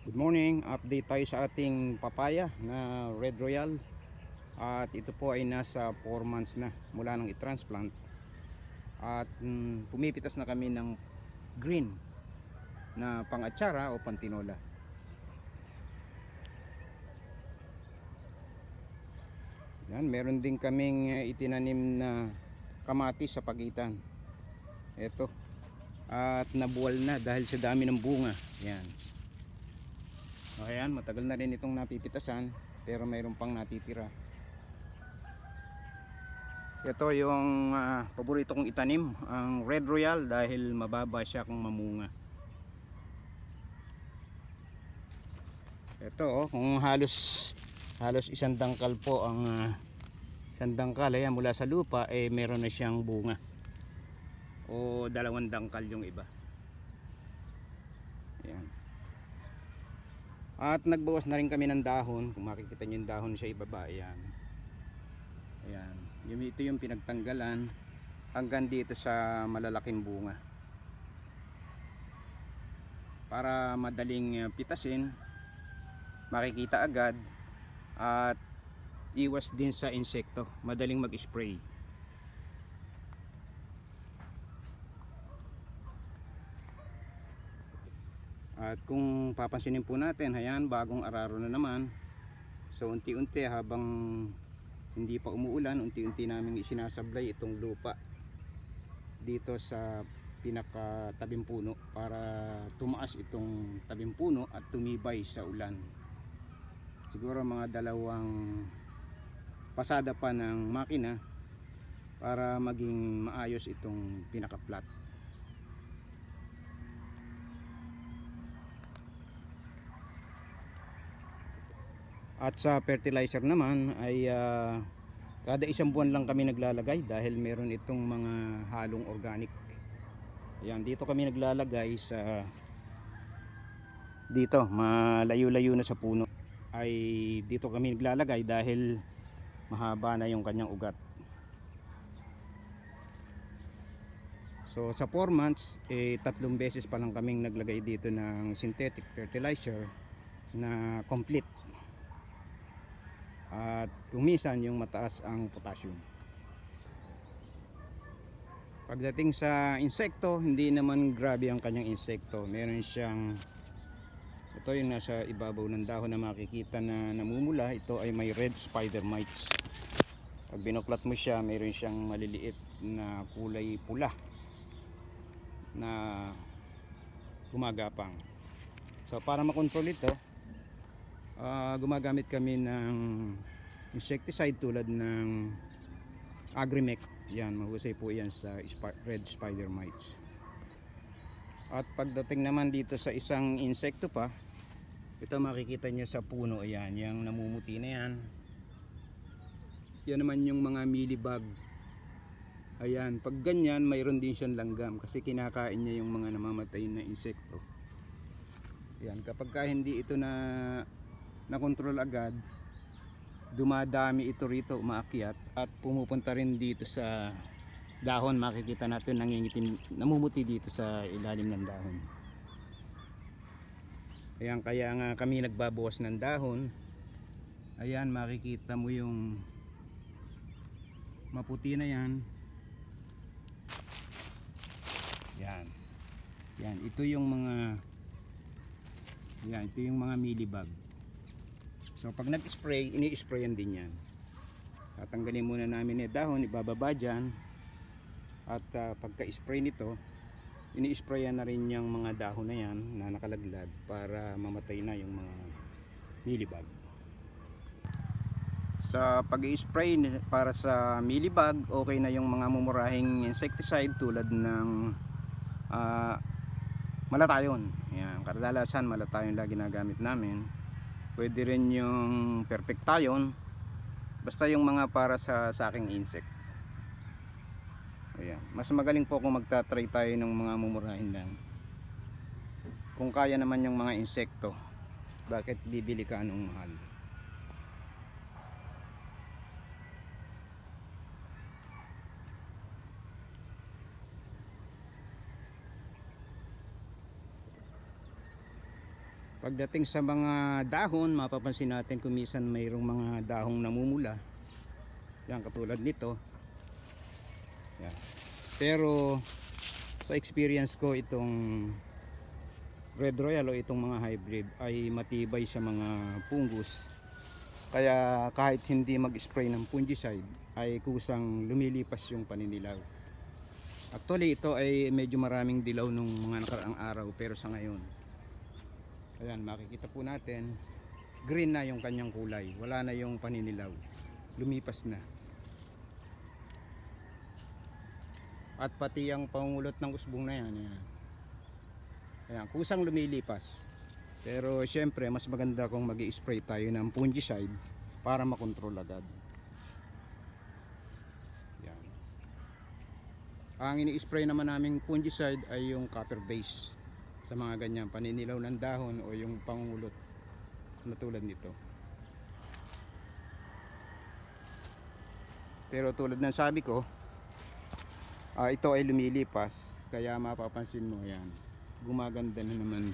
Good morning, update tayo sa ating papaya na Red Royal. At ito po ay nasa 4 months na mula nang i-transplant. At mm, pumipitas na kami ng green na pangatsara o pantinola Yan, meron din kaming eh, itinanim na kamatis sa pagitan. Ito At nabuwal na dahil sa dami ng bunga. Yan Ayan, matagal na rin itong napipitasan pero mayroon pang natitira. Ito yung ah, paborito kong itanim, ang Red Royal dahil mababa siya kung mamunga. Ito oh, kung halos halos isang dangkal po ang ah, isang dangkal ayan, mula sa lupa eh meron na siyang bunga. O dalawang dangkal yung iba. At nagbawas na rin kami ng dahon. Kung makikita nyo yung dahon sa ibaba, ayan. Ayan. Yung, ito yung pinagtanggalan hanggang dito sa malalaking bunga. Para madaling uh, pitasin, makikita agad at iwas din sa insekto. Madaling mag-spray. At kung papansinin po natin, ayan, bagong araro na naman. So unti-unti habang hindi pa umuulan, unti-unti namin isinasablay itong lupa dito sa pinaka tabing puno para tumaas itong tabing puno at tumibay sa ulan. Siguro mga dalawang pasada pa ng makina para maging maayos itong pinaka-flat. At sa fertilizer naman ay ah, kada isang buwan lang kami naglalagay dahil meron itong mga halong organic. Ayan, dito kami naglalagay sa dito, malayo-layo na sa puno. Ay dito kami naglalagay dahil mahaba na yung kanyang ugat. So sa 4 months, eh, tatlong beses pa lang kaming naglagay dito ng synthetic fertilizer na complete at kumisan yung mataas ang potassium. Pagdating sa insekto, hindi naman grabe ang kanyang insekto. Meron siyang ito yung nasa ibabaw ng dahon na makikita na namumula. Ito ay may red spider mites. Pag binuklat mo siya, meron siyang maliliit na kulay pula na gumagapang. So para makontrol ito, ah, gumagamit kami ng insecticide tulad ng Agrimec. Yan, mahusay po yan sa red spider mites. At pagdating naman dito sa isang insekto pa, ito makikita nyo sa puno, ayan, yung namumuti na yan. Yan naman yung mga mealybug. Ayan, pag ganyan, mayroon din siyang langgam kasi kinakain niya yung mga namamatay na insekto. Yan, kapag ka hindi ito na na-control agad, dumadami ito rito, umaakyat at pumupunta rin dito sa dahon. Makikita natin nangingitim, namumuti dito sa ilalim ng dahon. Ayan, kaya nga kami nagbabawas ng dahon. Ayan, makikita mo yung maputi na yan. Yan. Yan, ito yung mga yan, ito yung mga mealybug. So pag nag-spray, ini-sprayan din yan. Tatanggalin muna namin yung dahon, ibababa dyan. At ah, pagka-spray nito, ini-sprayan na rin yung mga dahon na yan na nakalaglag para mamatay na yung mga mealybug. Sa pag-spray para sa mealybug, okay na yung mga mumurahing insecticide tulad ng ah, malatayon. Yan, kadalasan malatayon lagi ginagamit namin. Pwede rin yung perfectayon. Basta yung mga para sa sa aking insects. Ayan. Mas magaling po kung magta-try tayo ng mga mumurahin lang. Kung kaya naman yung mga insekto, bakit bibili ka anong mahal? Pagdating sa mga dahon, mapapansin natin kung minsan mayroong mga dahong namumula. Yan, katulad nito. Yan. Pero sa experience ko itong Red Royal o itong mga hybrid ay matibay sa mga fungus. Kaya kahit hindi mag-spray ng fungicide ay kusang lumilipas yung paninilaw. Actually ito ay medyo maraming dilaw nung mga nakaraang araw pero sa ngayon Ayan, makikita po natin green na yung kanyang kulay. Wala na yung paninilaw. Lumipas na. At pati ang pangulot ng usbong na yan. Ayan. Ayan, kusang lumilipas. Pero syempre, mas maganda kung mag spray tayo ng fungicide para makontrol agad. Yan. Ang ini-spray naman naming fungicide ay yung copper base sa mga ganyan paninilaw ng dahon o yung pangulot na tulad nito. Pero tulad ng sabi ko ah, ito ay lumilipas kaya mapapansin mo yan gumaganda na naman